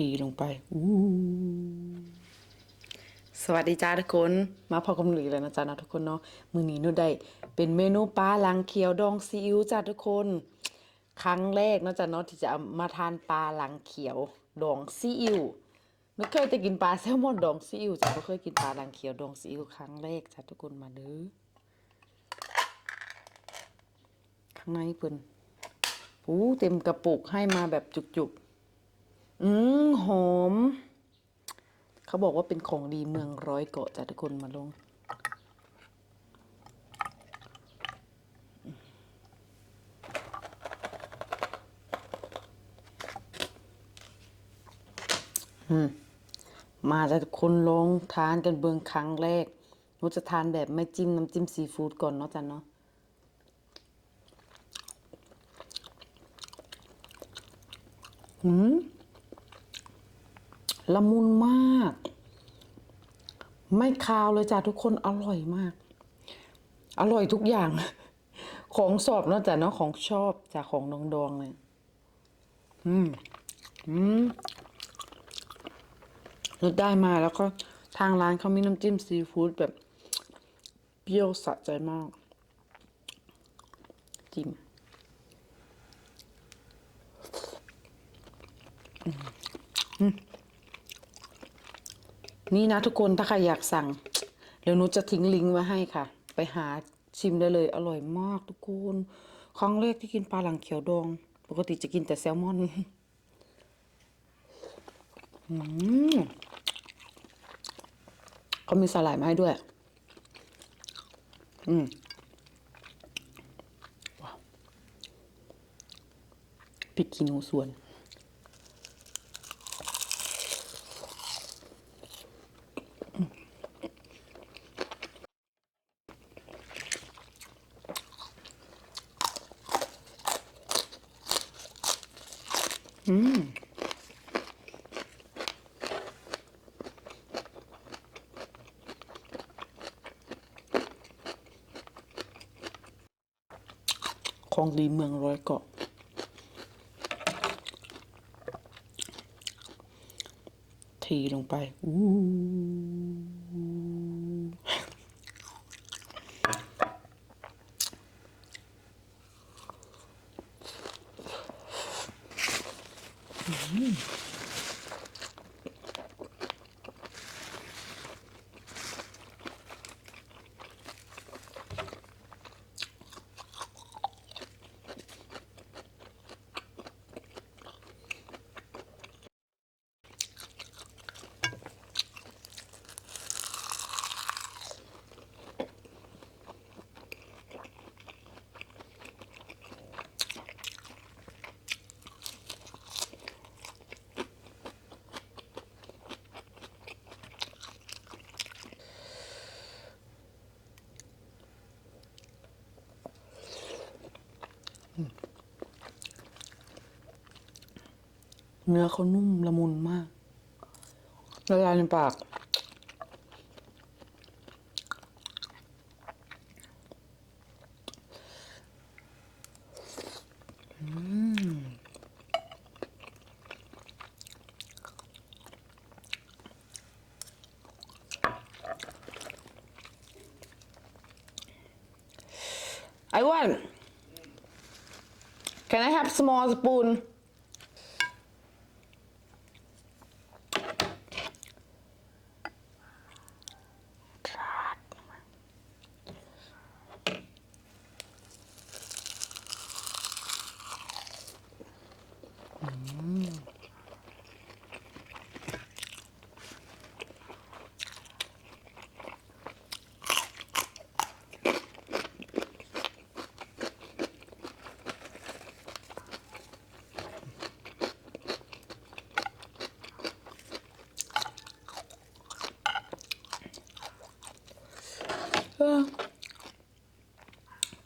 ทีลงไปอู้สวัสดีจ้าทุกคน มาพอกับหนูอีกแล้วนะจ๊ะนะทุกคนเนาะมื้อนี้หนูได้เป็นเมนูปลาลังเขียวดองซีอิ๊วจ้าทุกคน ครั้งแรกเนาะจ๊ะเนาะที่จะเอามาทานปลาลังเขียวดองซีอิ๊วไม่เคยจะกินปลาแซลมอนดองซีอิ๊วจ้ะไม่เคยกินปลาลังเขียวดองซีอิ๊วครั้งแรกจ้ะทุกคนมาเด้อข้างในเพิ่นปูเต็มกระปุกให้มาแบบจุกๆ อืมหอม เขาบอกว่าเป็นของดีเมืองร้อยเกาะจ้ะทุกคนมาลง อืม มาแต่คนลองทานกันเบืองครั้งแรกหนูจะทานแบบไม่จิ้มน้ำจิ้มซีฟู้ดก่อนเนาะจ้ะเนาะหืม ละมุนมาก ไม่คาวเลยจ้ะทุกคนอร่อยมาก อร่อยทุกอย่าง ของสอบเนอะจ้ะเนาะของชอบจากของดองดองๆเลยอืมอืมราได้มาแล้วก็ทางร้านเขามีน้ำจิ้มซีฟู้ดแบบเปรี้ยวสะใจมาก จิ้ม นี่นะทุกคนถ้าใครอยากสั่ง เดี๋ยวหนูจะทิ้งลิงก์ไว้ให้ค่ะ ไปหาชิมได้เลย อร่อยมากทุกคนครั้งแรกที่กินปลาหลังเขียวดอง ปกติจะกินแต่แซลมอนเขามีสาหร่ายมาให้ด้วย อืมว้าวพริกขี้หนูส่วน ของดีเมืองร้อยเกาะ ทีลงไป อู้ เนื้อเขานุ่มละมุนมากละลายในปาก I want. Can I have small spoon?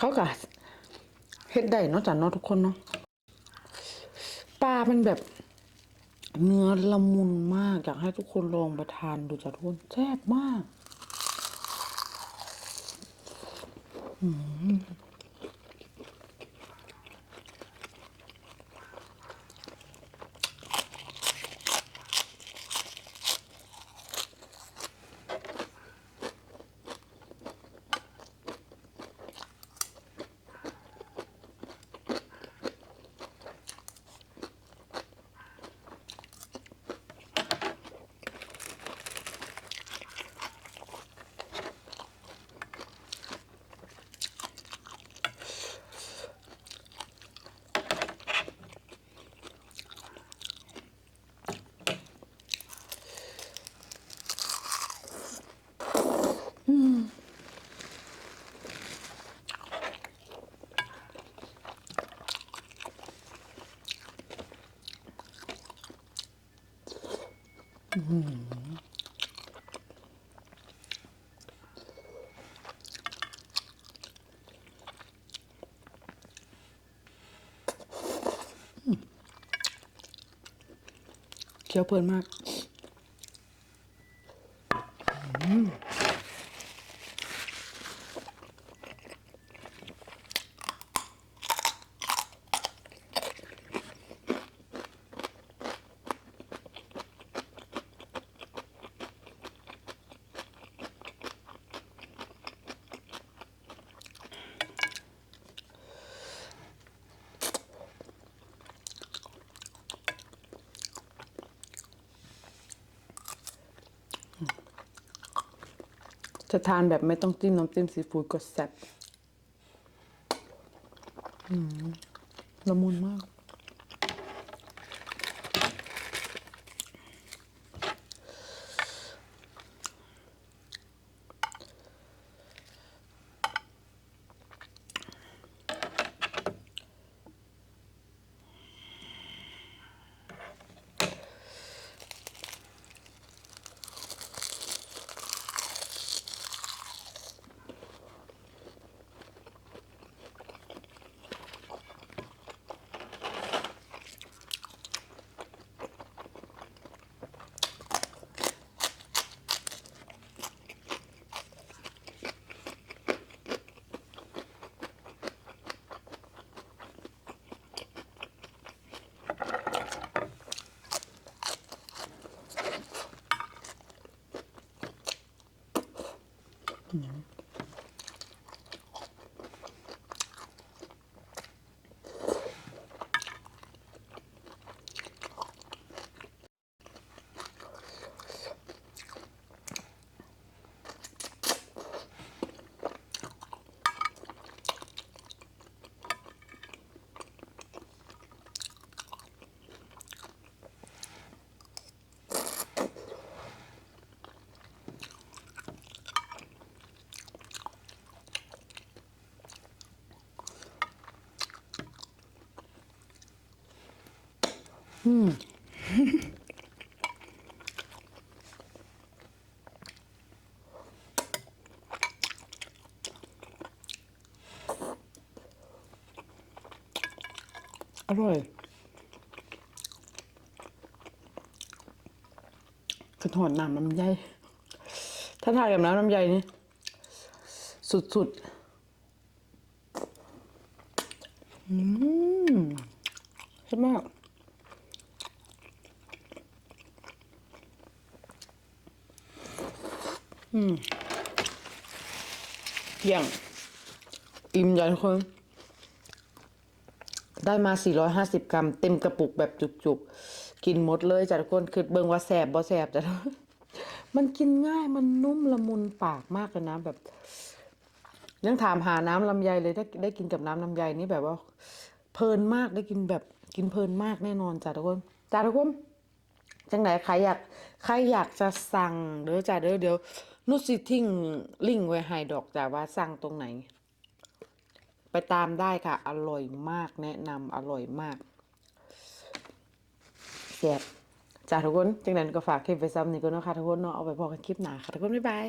เขาก็เฮ็ดได้เนาะจ้ะเนาะทุกคนเนาะปลาเป็นแบบเนื้อละมุนมาก อยากให้ทุกคนลองไปทานดูจ้ะทุกคนแซ่บมาก เคี้ยวเพลินมาก จะทานแบบไม่ต้องจิ้มน้ำจิ้มซีฟู้ดก็แซ่บละมุนมาก Yeah. อร่อยคือถอดน้ำน้ำใยถ้าทานกับน้ำน้ำใยนี่ สุดๆ อืมใช่มาก อืมเที่ยง อิ่มใหญ่ทุกคน ได้มา 450 กรัม เต็มกระปุกแบบจุกๆ กินหมดเลยจ้ะทุกคน คือเบิ่งว่าแสบบ่แสบจ้ะมันกินง่ายมันนุ่มละมุนปากมากเลยนะแบบยังถามหาน้ำลำไยเลยได้ได้กินกับน้ำลำไยนี่แบบว่า เพลินมากได้กินแบบกินเพลินมากแน่นอนจ้ะทุกคนจ้ะทุกคน จังไหนใครอยากใครอยากจะสั่งเด้อจ้าเด้อเดี๋ยวนุชสิทิ้งลิงไว้ให้ดอกจ้าว่าสั่งตรงไหน ไปตามได้ค่ะ อร่อยมากแนะนำอร่อยมากแซ่บจ้าทุกคนจังนั้นก็ฝากคลิปไว้ซ้ำนี่ก็เนาะค่ะทุกคนเนาะเอาไปพอกันคลิปหนาค่ะทุกคนบ๊ายบาย